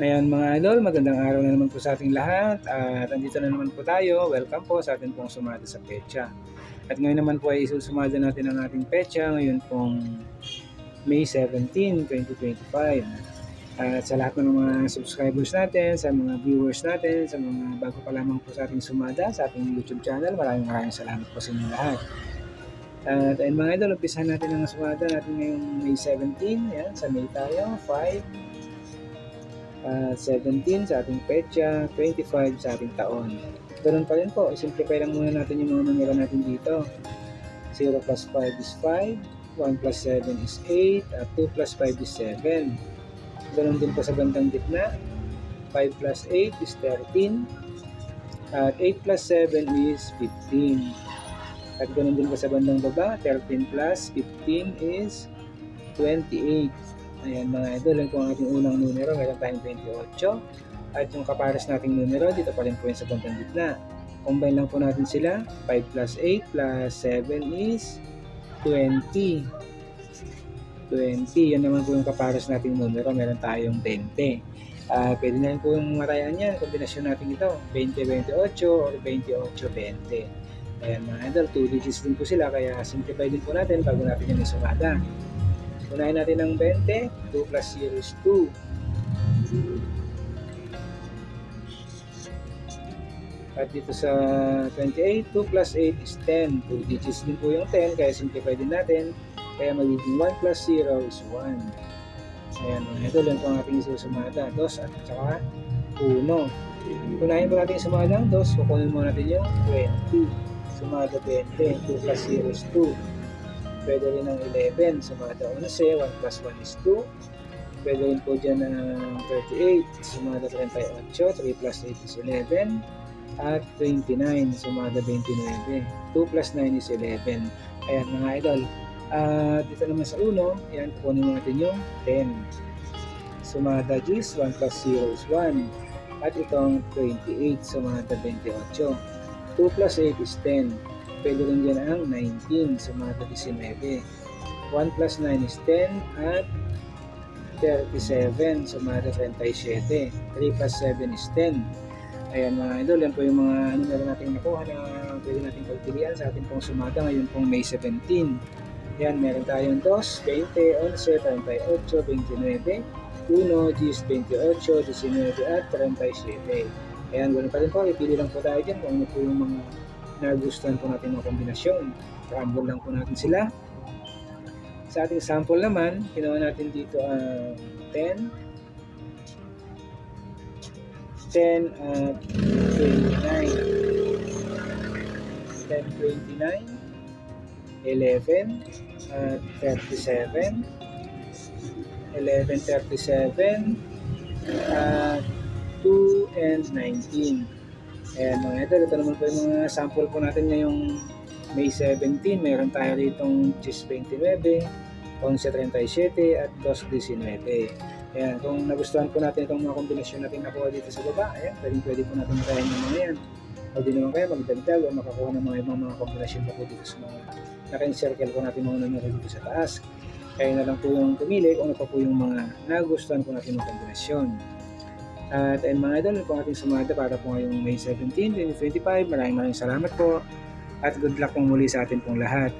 Ayan mga idol, magandang araw na naman po sa ating lahat at andito na naman po tayo. Welcome po sa ating pong sumada sa pecha. At ngayon naman po ay isusumada natin ang ating pecha ngayon pong May 17, 2025. At sa lahat ng mga subscribers natin, sa mga viewers natin, sa mga bago pa lamang po sa ating sumada, sa ating YouTube channel, maraming maraming salamat po sa inyo lahat. At ayun mga idol, umpisahan natin ang sumada natin ngayong May 17. Yan, sa May tayo, 5, uh, 17 sa ating petsa, 25 sa ating taon. Ganun pa rin po, simplify lang muna natin yung mga numero natin dito. 0 plus 5 is 5, 1 plus 7 is 8, at 2 plus 5 is 7. Ganun din po sa bandang gitna. 5 plus 8 is 13, at 8 plus 7 is 15. At ganun din po sa bandang baba, 13 plus 15 is 28. Ayan mga idol, yun po ang ating unang numero, meron tayong 28. At yung kapares nating numero, dito pa rin po yun sa bandang gitna. Combine lang po natin sila, 5 plus 8 plus 7 is 20. 20, yan naman po yung kapares nating numero, meron tayong 20. Uh, pwede na rin po yung matayan yan, kombinasyon natin ito, 20-28 or 28-20. Ayan mga idol, 2 digits din po sila, kaya simplify din po natin bago natin yan isumada. Unahin natin ng 20. 2 plus 0 is 2. At dito sa 28, 2 plus 8 is 10. 2 digits din po yung 10, kaya simplify din natin. Kaya magiging 1 plus 0 is 1. Ayan, ito lang po ang ating isusumada. 2 at saka 1. Unahin po natin sumada ang 2. Kukunin mo natin yung 20. Sumada 20. 2 plus 0 is 2. Pwede rin ng 11. Sumada 11. 1 plus 1 is 2. Pwede rin po dyan ng 38. Sumada 38. 3 plus 8 is 11. At 29. Sumada 29. 2 plus 9 is 11. Ayan mga idol. At dito naman sa uno, yan, kukunin natin yung 10. Sumada is 1 plus 0 is 1. At itong 28. Sumada 28. 2 plus 8 is 10. Pwede rin dyan ang 19, sumada 19. 1 plus 9 is 10 at 37, sumada 37. 3 plus 7 is 10. Ayan mga idol, yan po yung mga numero natin nakuha na pwede natin pagpilian sa ating pong sumada ngayon pong May 17. Yan, meron tayong 2, 20, 11, 38, 29, 1, 10, 28, 19 at 37. Ayan, ganun pa rin po, ipili lang po tayo dyan kung ano po yung mga nagustuhan po natin ng kombinasyon. Rumble lang po natin sila. Sa ating sample naman, ginawa natin dito ang uh, 10, 10 at 29. 10, 29, 11 at 37, 11, 37, at 2 and 19. Ayan mga idol, ito naman po yung mga sample po natin ngayong May 17. Meron tayo ritong Cheese 29, 11.37 at 2.19. Ayan, kung nagustuhan po natin itong mga kombinasyon natin nakuha dito sa baba, ayan, pwede, pwede po natin makahin ng mga yan. Pwede naman kayo magdagdag o makakuha ng mga ibang mga kombinasyon po dito sa mga naka-encircle po natin mga numero dito sa taas. Kaya na lang po yung pumili kung ano pa po yung mga nagustuhan po natin ng kombinasyon. At ayun mga idol, po ating sumada para po ngayong May 17, 2025. Maraming maraming salamat po. At good luck pong muli sa atin pong lahat.